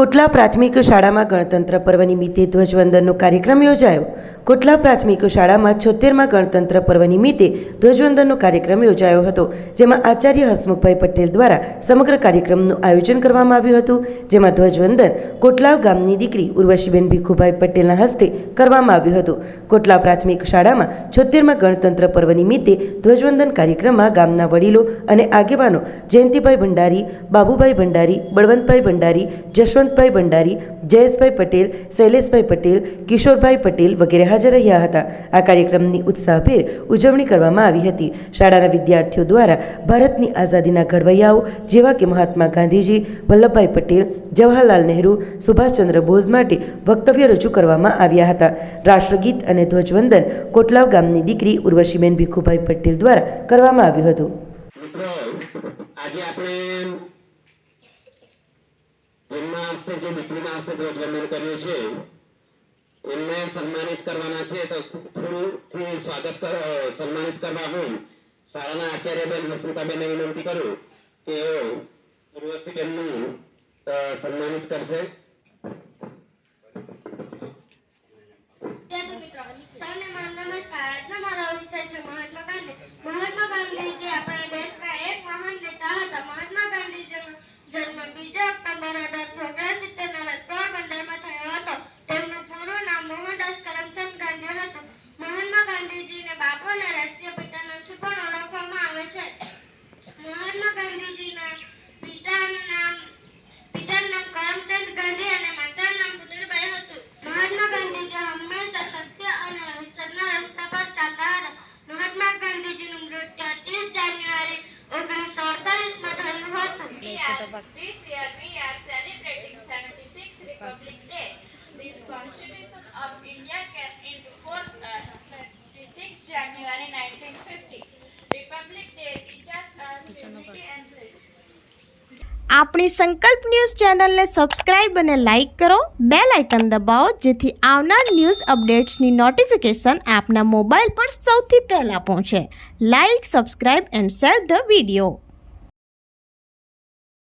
કોટલા પ્રાથમિક શાળામાં ગણતંત્ર પર્વ નિમિત્તે ધ્વજવંદનનો કાર્યક્રમ યોજાયો. કોટલા પ્રાથમિક શાળામાં છોતેરમાં ગણતંત્ર પર્વ નિમિત્તે ધ્વજવંદનનો કાર્યક્રમ યોજાયો હતો, જેમાં આચાર્ય હસમુખભાઈ પટેલ દ્વારા સમગ્ર કાર્યક્રમનું આયોજન કરવામાં આવ્યું હતું. જેમાં ધ્વજવંદન કોટલાવ ગામની દીકરી ઉર્વશીબેન ભીખુભાઈ પટેલના હસ્તે કરવામાં આવ્યું હતું. કોટલા પ્રાથમિક શાળામાં છોતેરમાં ગણતંત્ર પર્વ નિમિત્તે ધ્વજવંદન કાર્યક્રમમાં ગામના વડીલો અને આગેવાનો જયંતિભાઈ ભંડારી, બાબુભાઈ ભંડારી, બળવંતભાઈ ભંડારી જશવંતભાઈ ભંડારી, જયેશભાઈ પટેલ, શૈલેષભાઈ પટેલ, કિશોરભાઈ પટેલ વગેરે હાજર રહ્યા હતા. આ કાર્યક્રમની ઉત્સાહભેર ઉજવણી કરવામાં આવી હતી. શાળાના વિદ્યાર્થીઓ દ્વારા ભારતની આઝાદીના ઘડવૈયાઓ જેવા કે મહાત્મા ગાંધીજી, વલ્લભભાઈ પટેલ, જવાહરલાલ નહેરુ, સુભાષચંદ્ર બોઝ માટે વક્તવ્ય રજૂ કરવામાં આવ્યા હતા. રાષ્ટ્રગીત અને ધ્વજવંદન કોટલાવ ગામની દીકરી ઉર્વશીબેન ભીખુભાઈ પટેલ દ્વારા કરવામાં આવ્યું હતું. આજે આપણે હસ્તે જે દીકરીના હસ્તે ધ્વજવંદન કર્યું છે એમને સન્માનિત કરવાના છે. તો ફૂલથી સ્વાગત સન્માનિત કરવા હું શાળાના આચાર્યબેન હસમુખાબેનને વિનંતી કરું કે એઓ ઉર્વશીબેનનું સન્માનિત કરશે. મારો નમસ્કાર. છે મહાત્મા ગાંધી. હતું This year we are celebrating 76th Republic Day. This Constitution of India came into force on 26 January 1950. Republic Day teaches us unity and peace. આપણી સંકલ્પ ન્યૂઝ ચેનલને સબસ્ક્રાઇબ અને લાઇક કરો બે લાઇકન દબાવો જેથી આવનાર ન્યૂઝ અપડેટ્સની નોટિફિકેશન આપના મોબાઈલ પર સૌથી પહેલાં પહોંચે like subscribe and share the video